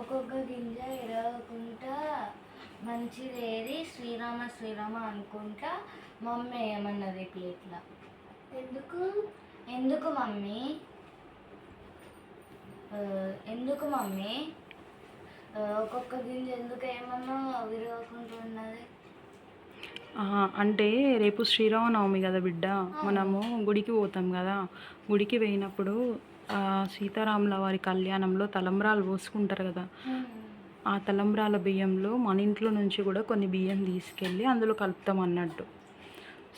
ఒక్కొక్క గింజ ఇరవకుండా మంచిదేది శ్రీరామ శ్రీరామ అనుకుంటా మమ్మీ ఏమన్నది ప్లేట్లో? ఎందుకు? ఎందుకు మమ్మీ? ఎందుకు మమ్మీ? ఒక్కొక్క గింజ ఎందుకు ఏమన్నా ఆ, అంటే రేపు శ్రీరామనవమి కదా బిడ్డ. మనము గుడికి పోతాం కదా. గుడికి పోయినప్పుడు సీతారాముల వారి కళ్యాణంలో తలంబ్రాలు పోసుకుంటారు కదా. ఆ తలంబ్రాల బియ్యంలో మన ఇంట్లో నుంచి కూడా కొన్ని బియ్యం తీసుకెళ్ళి అందులో కలుపుతాం అన్నట్టు.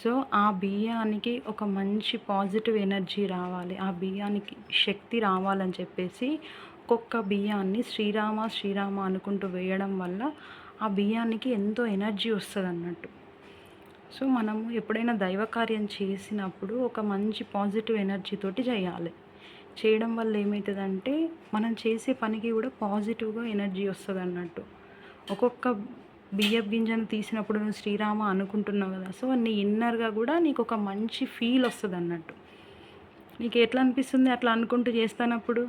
సో ఆ బియ్యానికి ఒక మంచి పాజిటివ్ ఎనర్జీ రావాలి. ఆ బియ్యానికి శక్తి రావాలని చెప్పేసి ఒక్కొక్క బియ్యాన్ని శ్రీరామ శ్రీరామ అనుకుంటూ వేయడం వల్ల ఆ బియ్యానికి ఎంతో ఎనర్జీ వస్తుంది అన్నట్టు సో మనము ఎప్పుడైనా దైవ కార్యం చేసినప్పుడు ఒక మంచి పాజిటివ్ ఎనర్జీ తోటి చేయాలి. చేయడం వల్ల ఏమవుతుందంటే మనం చేసే పనికి కూడా పాజిటివ్గా ఎనర్జీ వస్తుంది అన్నట్టు ఒక్కొక్క బియ్యపు గింజను తీసినప్పుడు నువ్వు శ్రీరామ అనుకుంటున్నావు కదా సో నీ ఇన్నర్గా కూడా నీకు ఒక మంచి ఫీల్ వస్తుంది అన్నట్టు నీకు ఎట్లా అనిపిస్తుంది అట్లా అనుకుంటూ చేస్తానప్పుడు?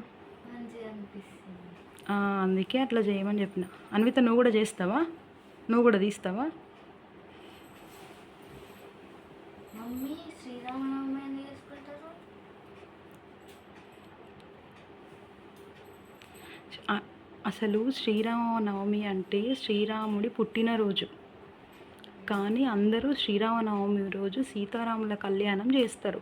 అందుకే అట్లా చేయమని చెప్పిన. అన్విత నువ్వు కూడా చేస్తావా? నువ్వు కూడా తీస్తావా? మమ్మీ శ్రీరామనవమి ఎందుకు చేసుకుంటారు. అసలు శ్రీరామనవమి అంటే శ్రీరాముడి పుట్టినరోజు. కానీ అందరూ శ్రీరామనవమి రోజు సీతారాముల కళ్యాణం చేస్తారు.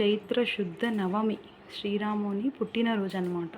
చైత్ర శుద్ధ నవమి శ్రీరాముని పుట్టినరోజు అనమాట